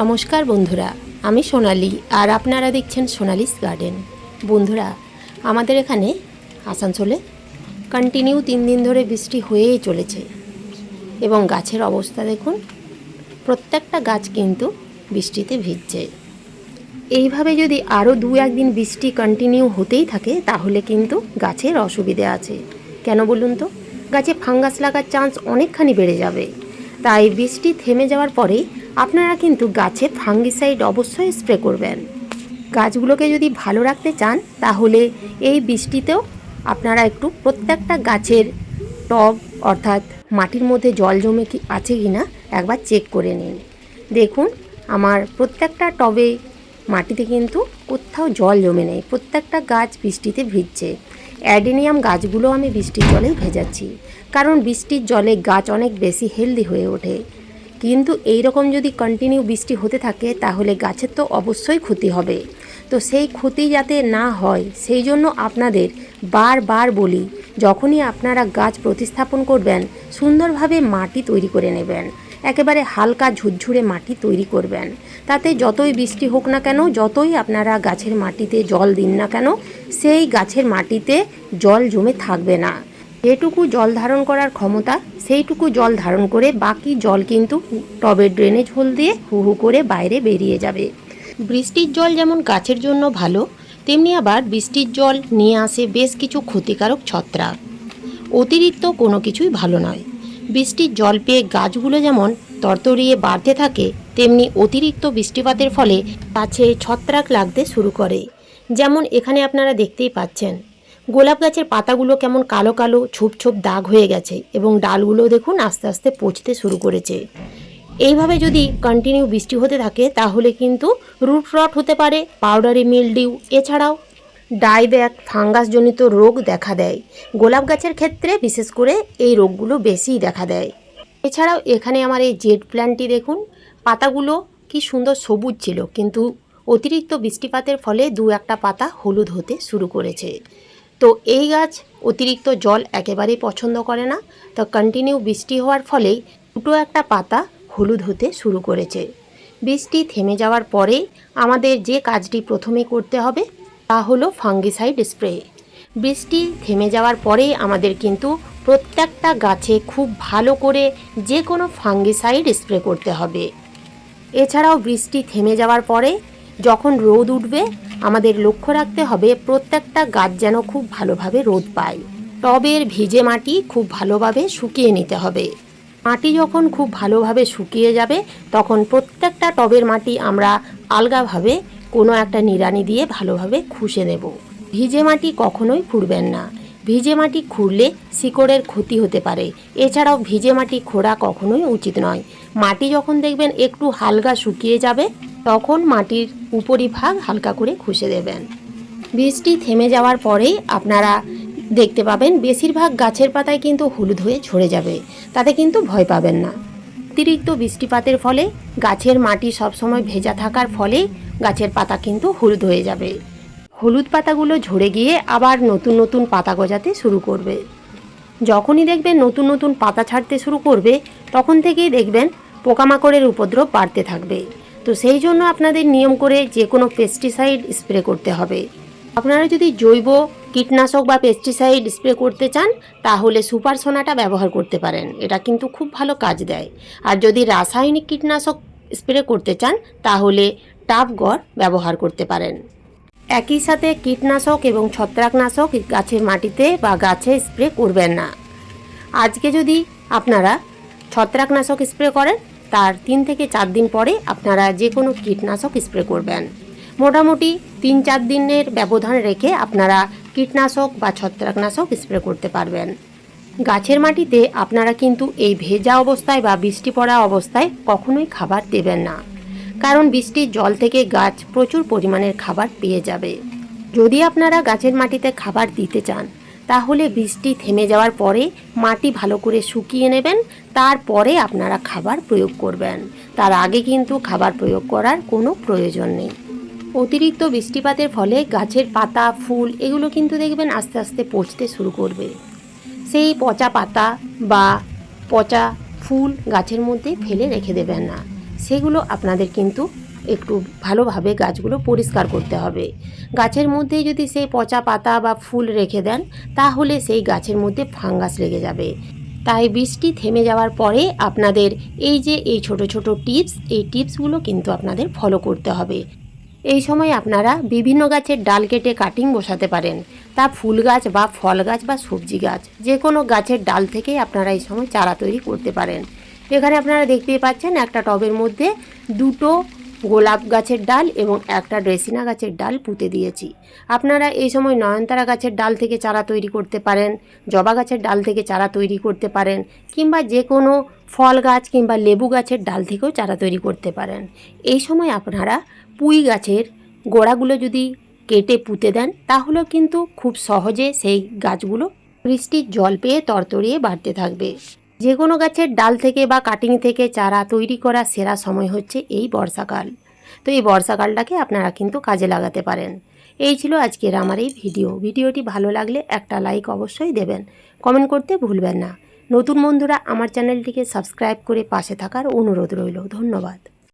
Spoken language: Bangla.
নমস্কার বন্ধুরা, আমি সোনালি আর আপনারা দেখছেন সোনালিস গার্ডেন। বন্ধুরা, আমাদের এখানে আসানসোলে কন্টিনিউ তিন দিন ধরে বৃষ্টি হয়েই চলেছে এবং গাছের অবস্থা দেখুন, প্রত্যেকটা গাছ কিন্তু বৃষ্টিতে ভিজছে। এইভাবে যদি আরও দু একদিন বৃষ্টি কন্টিনিউ হতেই থাকে, তাহলে কিন্তু গাছের অসুবিধে আছে। কেন বলুন তো? গাছে ফাঙ্গাস লাগার চান্স অনেকখানি বেড়ে যাবে। তাই বৃষ্টি থেমে যাওয়ার পরেই আপনারা কিন্তু গাছে ফাঙ্গিসাইড অবশ্যই স্প্রে করবেন। গাছগুলোকে যদি ভালো রাখতে চান, তাহলে এই বৃষ্টিতেও আপনারা একটু প্রত্যেকটা গাছের টব, অর্থাৎ মাটির মধ্যে জল জমে কি আছে কি না একবার চেক করে নিন। দেখুন, আমার প্রত্যেকটা টবে মাটিতে কিন্তু কোথাও জল জমে নেই, প্রত্যেকটা গাছ বৃষ্টিতে ভিজছে। অ্যাডেনিয়াম গাছগুলো আমি বৃষ্টির জলে ভেজাচ্ছি, কারণ বৃষ্টির জলে গাছ অনেক বেশি হেলদি হয়ে ওঠে। কিন্তু এই রকম যদি কন্টিনিউ বৃষ্টি হতে থাকে, তাহলে গাছের তো অবশ্যই ক্ষতি হবে। তো সেই ক্ষতি যাতে না হয়, সেই জন্য আপনাদের বারবার বলি, যখনই আপনারা গাছ প্রতিস্থাপন করবেন, সুন্দরভাবে মাটি তৈরি করে নেবেন। একেবারে হালকা ঝুরঝুরে মাটি তৈরি করবেন। তাতে যতই বৃষ্টি হোক না কেন, যতই আপনারা গাছের মাটিতে জল দিন না কেন, সেই গাছের মাটিতে জল জমে থাকবে না। যেটুকু জল ধারণ করার ক্ষমতা সেইটুকু জল ধারণ করে বাকি জল কিন্তু টবের ড্রেনেজ হোল দিয়ে হু হু করে বাইরে বেরিয়ে যাবে। বৃষ্টির জল যেমন গাছের জন্য ভালো, তেমনি আবার বৃষ্টির জল নিয়ে আসে বেশ কিছু ক্ষতিকারক ছত্রাক। অতিরিক্ত কোনো কিছুই ভালো নয়। বৃষ্টির জল পেয়ে গাছগুলো যেমন তরতরিয়ে বাড়তে থাকে, তেমনি অতিরিক্ত বৃষ্টিপাতের ফলে গাছে ছত্রাক লাগতে শুরু করে। যেমন এখানে আপনারা দেখতেই পাচ্ছেন গোলাপ গাছের পাতাগুলো কেমন কালো কালো, ছোপ ছোপ দাগ হয়ে গেছে এবং ডালগুলো দেখুন আস্তে আস্তে পচতে শুরু করেছে। এইভাবে যদি কন্টিনিউ বৃষ্টি হতে থাকে, তাহলে কিন্তু রুট রট হতে পারে পাউডারি মিলডিউ এছাড়াও ডাইব্যাক ফাঙ্গাসজনিত রোগ দেখা দেয়। গোলাপ গাছের ক্ষেত্রে বিশেষ করে এই রোগগুলো বেশিই দেখা দেয়। এছাড়াও এখানে আমার এই জেড প্ল্যান্টটি দেখুন, পাতাগুলো কি সুন্দর সবুজ ছিল, কিন্তু অতিরিক্ত বৃষ্টিপাতের ফলে দু একটা পাতা হলুদ হতে শুরু করেছে। তো এই গাছ অতিরিক্ত জল একেবারেই পছন্দ করে না। তো কন্টিনিউ বৃষ্টি হওয়ার ফলেই দুটো একটা পাতা হলুদ হতে শুরু করেছে। বৃষ্টি থেমে যাওয়ার পরে আমাদের যে কাজটি প্রথমে করতে হবে তা হলো ফাঙ্গিসাইড স্প্রে বৃষ্টি থেমে যাওয়ার পরে আমাদের কিন্তু প্রত্যেকটা গাছে খুব ভালো করে যে কোনো ফাঙ্গিসাইড স্প্রে করতে হবে। এছাড়াও বৃষ্টি থেমে যাওয়ার পরে যখন রোদ উঠবে আমাদের লক্ষ্য রাখতে হবে প্রত্যেকটা গাছ যেন খুব ভালোভাবে রোদ পায়। টবের ভিজে মাটি খুব ভালোভাবে শুকিয়ে নিতে হবে। মাটি যখন খুব ভালোভাবে শুকিয়ে যাবে, তখন প্রত্যেকটা টবের মাটি আমরা আলগাভাবে কোনো একটা নিড়ানি দিয়ে ভালোভাবে খুশে নেব। ভিজে মাটি কখনোই খুঁড়বেন না। ভিজে মাটি খুঁড়লে শিকড়ের ক্ষতি হতে পারে। এছাড়াও ভিজে মাটি খোঁড়া কখনোই উচিত নয়। মাটি যখন দেখবেন একটু হালকা শুকিয়ে যাবে তখন মাটির উপরিভাগ হালকা করে খুশে দেবেন। বৃষ্টি থেমে যাওয়ার পরেই আপনারা দেখতে পাবেন বেশিরভাগ গাছের পাতায় কিন্তু হলুদ হয়ে ঝরে যাবে। তাতে কিন্তু ভয় পাবেন না। অতিরিক্ত বৃষ্টিপাতের ফলে গাছের মাটি সবসময় ভেজা থাকার ফলে গাছের পাতা কিন্তু হলুদ হয়ে যাবে। হলুদ পাতাগুলো ঝরে গিয়ে আবার নতুন নতুন পাতা গজাতে শুরু করবে। যখনই দেখবেন নতুন নতুন পাতা ছাড়তে শুরু করবে, তখন থেকেই দেখবেন পোকামাকড়ের উপদ্রব বাড়তে থাকবে। তো সেই জন্য আপনাদের নিয়ম করে যে কোনো পেস্টিসাইড স্প্রে করতে হবে। আপনারা যদি জৈব কীটনাশক বা পেস্টিসাইড স্প্রে করতে চান, তাহলে সুপার সোনাটা ব্যবহার করতে পারেন। এটা কিন্তু খুব ভালো কাজ দেয়। আর যদি রাসায়নিক কীটনাশক স্প্রে করতে চান, তাহলে টাফগড় ব্যবহার করতে পারেন। একই সাথে কীটনাশক এবং ছত্রাকনাশক গাছের মাটিতে বা গাছে স্প্রে করবেন না। আজকে যদি আপনারা ছত্রাকনাশক স্প্রে করেন তার তিন থেকে চার দিন পরে আপনারা যে কোনো কীটনাশক স্প্রে করবেন। মোটামুটি তিন চার দিনের ব্যবধান রেখে আপনারা কীটনাশক বা ছত্রাকনাশক স্প্রে করতে পারবেন। গাছের মাটিতে আপনারা কিন্তু এই ভেজা অবস্থায় বা বৃষ্টি পড়া অবস্থায় কখনোই খাবার দেবেন না। কারণ বৃষ্টির জল থেকে গাছ প্রচুর পরিমাণের খাবার পেয়ে যাবে। যদি আপনারা গাছের মাটিতে খাবার দিতে চান তাহলে বৃষ্টি থেমে যাওয়ার পরে মাটি ভালো করে শুকিয়ে নেবেন, তারপরে আপনারা খাবার প্রয়োগ করবেন। তার আগে কিন্তু খাবার প্রয়োগ করার কোনো প্রয়োজন নেই। অতিরিক্ত বৃষ্টিপাতের ফলে গাছের পাতা, ফুল এগুলো কিন্তু দেখবেন আস্তে আস্তে পচতে শুরু করবে। সেই পচা পাতা বা পচা ফুল গাছের মধ্যে ফেলে রেখে দেবেন না। সেগুলো আপনাদের কিন্তু একটু ভালোভাবে গাছগুলো পরিষ্কার করতে হবে। গাছের মধ্যে যদি সেই পচা পাতা বা ফুল রেখে দেন, তাহলে সেই গাছের মধ্যে ফাঙ্গাস লেগে যাবে। তাই বৃষ্টি থেমে যাওয়ার পরে আপনাদের এই যে এই ছোট ছোট টিপস, এই টিপসগুলো কিন্তু আপনাদের ফলো করতে হবে। এই সময় আপনারা বিভিন্ন গাছের ডাল কেটে কাটিং বসাতে পারেন। তা ফুল গাছ বা ফল গাছ বা সবজি গাছ যে কোনো গাছের ডাল থেকেই আপনারা এই সময় চারা তৈরি করতে পারেন। এখানে আপনারা দেখতেই পাচ্ছেন একটা টবের মধ্যে দুটো গোলাপ গাছের ডাল এবং একটা ড্রেসিনা গাছের ডাল পুঁতে দিয়েছি। আপনারা এই সময় নয়নতারা গাছের ডাল থেকে চারা তৈরি করতে পারেন, জবা গাছের ডাল থেকে চারা তৈরি করতে পারেন, কিংবা যে কোনো ফল গাছ কিংবা লেবু গাছের ডাল থেকেও চারা তৈরি করতে পারেন। এই সময় আপনারা পুঁই গাছের গোড়াগুলো যদি কেটে পুঁতে দেন, তাহলেও কিন্তু খুব সহজে সেই গাছগুলো বৃষ্টির জল পেয়ে তরতরিয়ে বাড়তে থাকবে। যে কোনো গাছের ডাল থেকে বা কাটিং থেকে চারা তৈরি করা সেরা সময় হচ্ছে এই বর্ষাকাল। তো এই বর্ষাকালটাকে আপনারা কিন্তু কাজে লাগাতে পারেন। এই ছিল আজকের আমার এই ভিডিও। ভিডিওটি ভালো লাগলে একটা লাইক অবশ্যই দেবেন। কমেন্ট করতে ভুলবেন না। নতুন বন্ধুরা আমার চ্যানেলটিকে সাবস্ক্রাইব করে পাশে থাকার অনুরোধ রইল। ধন্যবাদ।